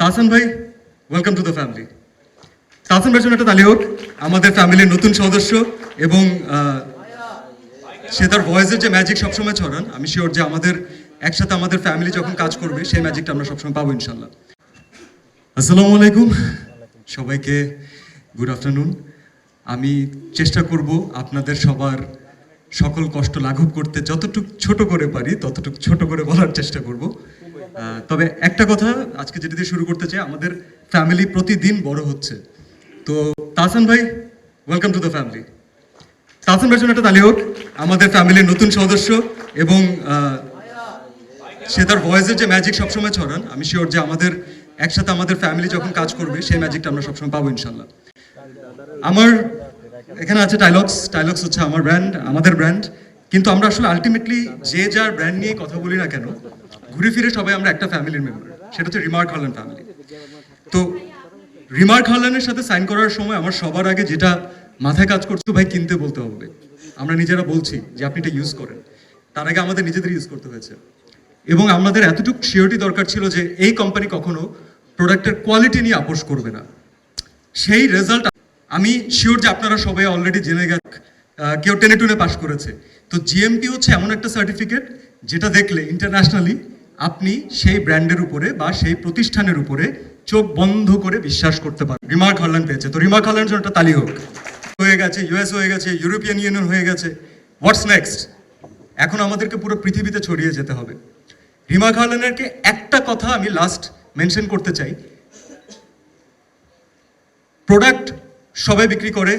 তাহসান ভাই welcome to the family Tahsan জন্য একটা তালি হোক, আমাদের ফ্যামিলির নতুন সদস্য এবং সে তার ভয়েসের যে ম্যাজিক সবসময় ছড়ান, আমি শিওর যে আমাদের, একসাথে আমাদের ফ্যামিলি যখন কাজ করবে, সেই ম্যাজিকটা আমরা সবসময় পাবো ইনশাল্লাহ। আসসালামু আলাইকুম। সবাইকে গুড আফটারনুন আমি চেষ্টা করব আপনাদের সবার সকল কষ্ট লাঘব করতে, যতটুকু ছোট করে পারি, ততটুকু ছোট করে বলার চেষ্টা করব। তবে একটা কথা, আজকে যেটা দিয়ে শুরু করতে চাই, আমাদের ফ্যামিলি প্রতিদিন বড় হচ্ছে। তো তাহসান ভাই welcome to the family Tahsan জন্য একটা তালি হোক, আমাদের ফ্যামিলির নতুন সদস্য এবং সে তার ভয়েসের যে ম্যাজিক সবসময় ছড়ান, আমি শিওর যে আমাদের, একসাথে আমাদের ফ্যামিলি যখন কাজ করবে, সেই ম্যাজিকটা আমরা সবসময় পাবো ইনশাল্লাহ। আমার এখানে আছে টাইলক্স টাইলক্স হচ্ছে আমার ব্র্যান্ড আমাদের ব্র্যান্ড কিন্তু আমরা আসলে আলটিমেটলি যে যার ব্র্যান্ড নিয়ে কথা বলি না কেন ঘুরে ফিরে সবাই আমরা একটা ফ্যামিলির মেম্বার সেটা হচ্ছে রিমার্ক হল্যান্ড ফ্যামিলি তো রিমার্ক হল্যান্ডের সাথে সাইন করার সময় আমার সবার আগে যেটা মাথায় কাজ করছে ভাই, কিনতে বলতে হবে। আমরা নিজেরা বলছি যে, আপনি এটা ইউজ করেন। তার আগে আমাদের নিজেদের ইউজ করতে হয়েছে। এবং আমাদের এতটুকু শিওরিটি দরকার ছিল যে, এই কোম্পানি কখনো প্রোডাক্টের কোয়ালিটি নিয়ে আপোষ করবে না। সেই রেজাল্ট আমি শিওর যে, আপনারা সবাই অলরেডি জেনে গেছে কেউ টেনে টুনে পাশ করেছে। তো জিএমপি হচ্ছে এমন একটা সার্টিফিকেট যেটা দেখলে ইন্টারন্যাশনালি আপনি সেই ব্র্যান্ডের উপরে বা সেই প্রতিষ্ঠানের উপরে চোখ বন্ধ করে বিশ্বাস করতে পারেন রিমার্ক হল্যান্ড পেয়েছে। তো রিমার্ক হল্যান্ড জন্য একটা তালি হোক। হয়ে গেছে, ইউএস হয়ে গেছে, ইউরোপিয়ান ইউনিয়ন হয়ে গেছে। হোয়াটস নেক্সট এখন আমাদেরকে পুরো পৃথিবীতে ছড়িয়ে যেতে হবে। রিমার্ক হল্যান্ডেরকে একটা কথা আমি লাস্ট মেনশন করতে চাই। প্রোডাক্ট সবাই বিক্রি করে।